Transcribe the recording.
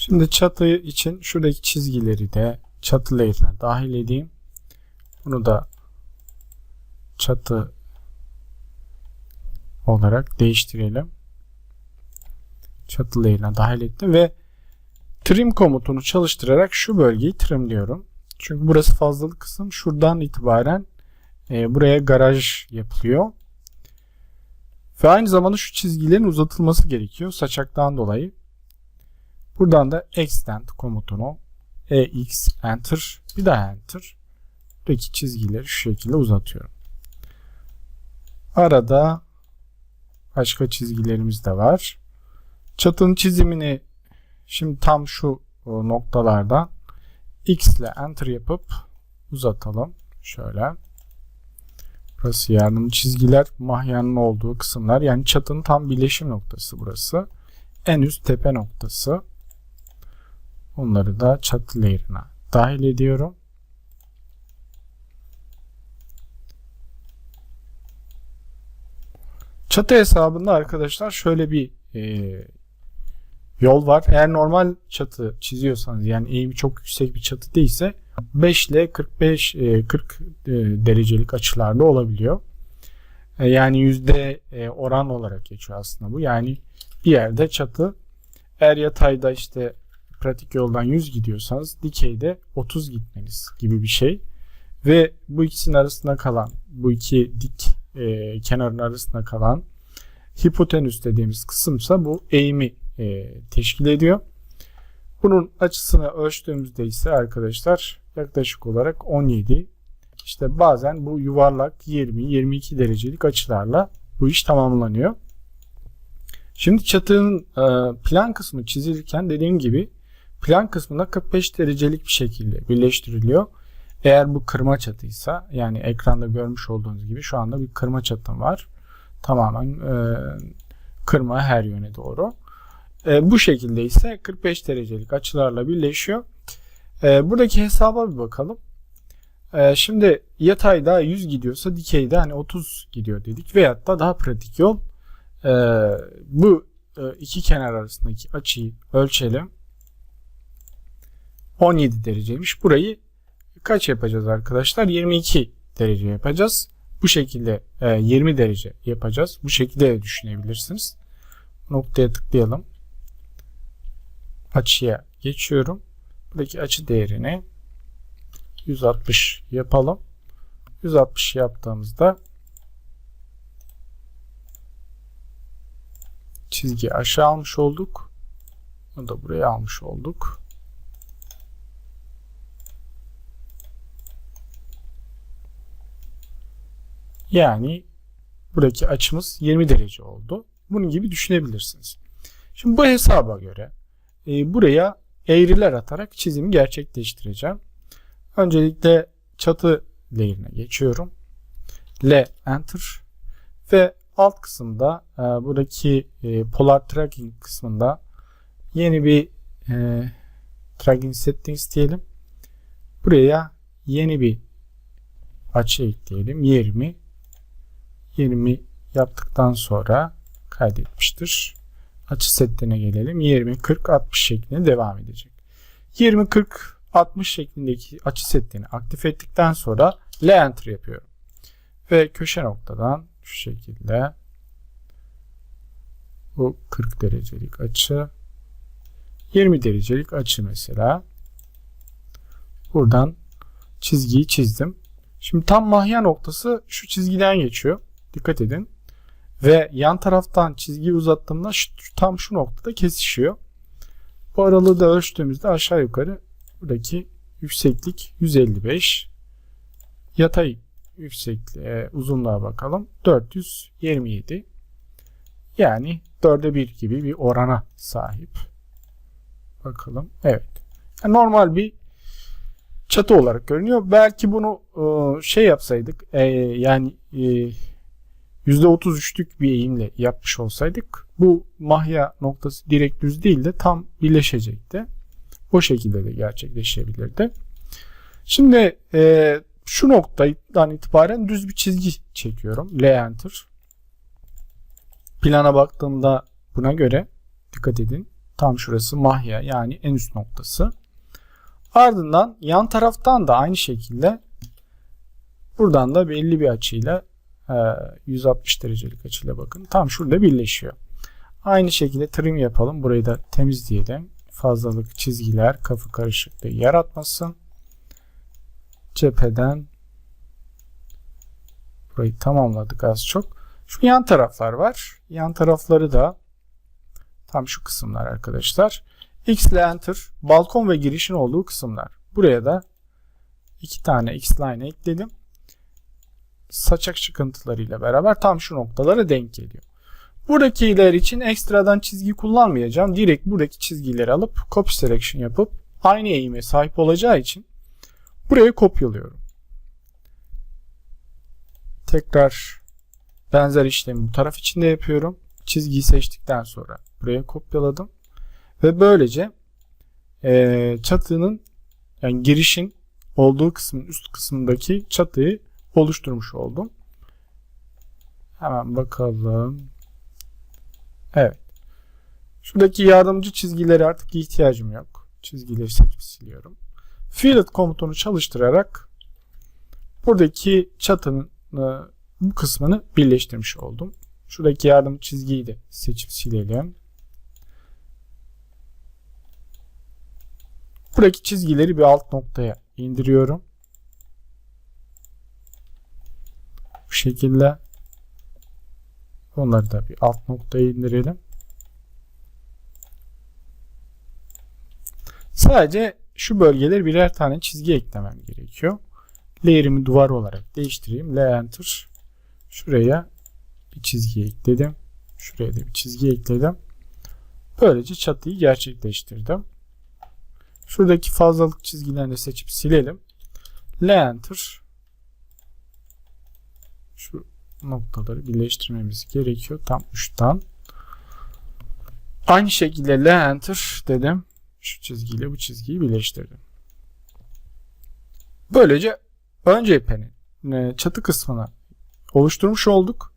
Şimdi çatı için şuradaki çizgileri de çatı layer'ına dahil edeyim. Bunu da çatı olarak değiştirelim. Çatı layer'ına dahil ettim ve trim komutunu çalıştırarak şu bölgeyi trimliyorum. Çünkü burası fazlalık kısım. Şuradan itibaren e, buraya garaj yapılıyor. Ve aynı zamanda şu çizgilerin uzatılması gerekiyor saçaktan dolayı. Buradan da extend komutunu ex enter bir daha enter buradaki çizgileri şu şekilde uzatıyorum. Arada başka çizgilerimiz de var. Çatının çizimini şimdi tam şu noktalardan x ile enter yapıp uzatalım. Şöyle. Burası yardımcı çizgiler mahyanın olduğu kısımlar. Yani çatının tam birleşim noktası burası. En üst tepe noktası. Onları da çatı layer'ına dahil ediyorum. Çatı hesabında arkadaşlar şöyle bir e, yol var. Eğer normal çatı çiziyorsanız yani eğimi çok yüksek bir çatı değilse 5 ile 45 e, 40 e, derecelik açılarda olabiliyor. E, yani yüzde e, oran olarak geçiyor aslında bu. Yani bir yerde çatı eğer yatayda işte pratik yoldan 100 gidiyorsanız dikeyde 30 gitmeniz gibi bir şey. Ve bu ikisinin arasında kalan bu iki dik e, kenarın arasında kalan hipotenüs dediğimiz kısımsa bu eğimi e, teşkil ediyor. Bunun açısını ölçtüğümüzde ise arkadaşlar yaklaşık olarak 17 işte bazen bu yuvarlak 20-22 derecelik açılarla bu iş tamamlanıyor. Şimdi çatının e, plan kısmı çizilirken dediğim gibi plan kısmında 45 derecelik bir şekilde birleştiriliyor. Eğer bu kırma çatıysa yani ekranda görmüş olduğunuz gibi şu anda bir kırma çatım var. Tamamen e, kırma her yöne doğru. E, bu şekilde ise 45 derecelik açılarla birleşiyor. E, buradaki hesaba bir bakalım. E, şimdi yatayda 100 gidiyorsa dikeyde hani 30 gidiyor dedik. Veyahut da daha pratik yol e, bu e, iki kenar arasındaki açıyı ölçelim. 17 dereceymiş. Burayı kaç yapacağız arkadaşlar? 22 derece yapacağız. Bu şekilde e, 20 derece yapacağız. Bu şekilde de düşünebilirsiniz. Noktaya tıklayalım. Açıya geçiyorum. Buradaki açı değerini 160 yapalım. 160 yaptığımızda çizgi aşağı almış olduk. Bunu da buraya almış olduk. Yani buradaki açımız 20 derece oldu. Bunun gibi düşünebilirsiniz. Şimdi bu hesaba göre e, buraya eğriler atarak çizimi gerçekleştireceğim. Öncelikle çatı layer'ine geçiyorum. L enter ve alt kısımda e, buradaki e, polar tracking kısmında yeni bir e, tracking settings diyelim. Buraya yeni bir açı ekleyelim. 20 20 yaptıktan sonra kaydetmiştir. Açı setlerine gelelim. 20, 40, 60 şeklinde devam edecek. 20, 40, 60 şeklindeki açı setlerini aktif ettikten sonra L enter yapıyorum. Ve köşe noktadan şu şekilde bu 40 derecelik açı 20 derecelik açı mesela buradan çizgiyi çizdim. Şimdi tam mahya noktası şu çizgiden geçiyor. Dikkat edin. Ve yan taraftan çizgiyi uzattığımda şu, tam şu noktada kesişiyor. Bu aralığı da ölçtüğümüzde aşağı yukarı buradaki yükseklik 155. Yatay yüksekliğe uzunluğa bakalım. 427. Yani 4'e 1 gibi bir orana sahip. Bakalım. Evet. Yani normal bir çatı olarak görünüyor. Belki bunu e, şey yapsaydık e, yani e, %33'lük bir eğimle yapmış olsaydık bu mahya noktası direkt düz değil de tam birleşecekti. O şekilde de gerçekleşebilirdi. Şimdi e, şu noktadan itibaren düz bir çizgi çekiyorum. L enter. Plana baktığımda buna göre dikkat edin. Tam şurası mahya yani en üst noktası. Ardından yan taraftan da aynı şekilde buradan da belli bir açıyla 160 derecelik açıyla bakın. Tam şurada birleşiyor. Aynı şekilde trim yapalım. Burayı da temizleyelim. Fazlalık çizgiler kafa karışıklığı yaratmasın. Cepheden burayı tamamladık az çok. Şu yan taraflar var. Yan tarafları da tam şu kısımlar arkadaşlar. X ile enter balkon ve girişin olduğu kısımlar. Buraya da iki tane X line ekledim. Saçak çıkıntılarıyla beraber tam şu noktalara denk geliyor. Buradakiler için ekstradan çizgi kullanmayacağım. Direkt buradaki çizgileri alıp copy selection yapıp aynı eğime sahip olacağı için buraya kopyalıyorum. Tekrar benzer işlemi bu taraf için de yapıyorum. Çizgiyi seçtikten sonra buraya kopyaladım. Ve böylece e, çatının yani girişin olduğu kısmın üst kısmındaki çatıyı oluşturmuş oldum. Hemen bakalım. Evet. Şuradaki yardımcı çizgileri artık ihtiyacım yok. Çizgileri seçip siliyorum. Fillet komutunu çalıştırarak buradaki çatının e, bu kısmını birleştirmiş oldum. Şuradaki yardımcı çizgiyi de seçip silelim. Buradaki çizgileri bir alt noktaya indiriyorum. Şekilde onları da bir alt noktaya indirelim. Sadece şu bölgeleri birer tane çizgi eklemem gerekiyor. Layer'imi duvar olarak değiştireyim. Layer Enter. Şuraya bir çizgi ekledim. Şuraya da bir çizgi ekledim. Böylece çatıyı gerçekleştirdim. Şuradaki fazlalık çizgilerini seçip silelim. Layer Enter. Şu noktaları birleştirmemiz gerekiyor. Tam uçtan. Aynı şekilde Layer Enter dedim. Şu çizgiyle bu çizgiyi birleştirdim. Böylece ön cephenin e, çatı kısmını oluşturmuş olduk.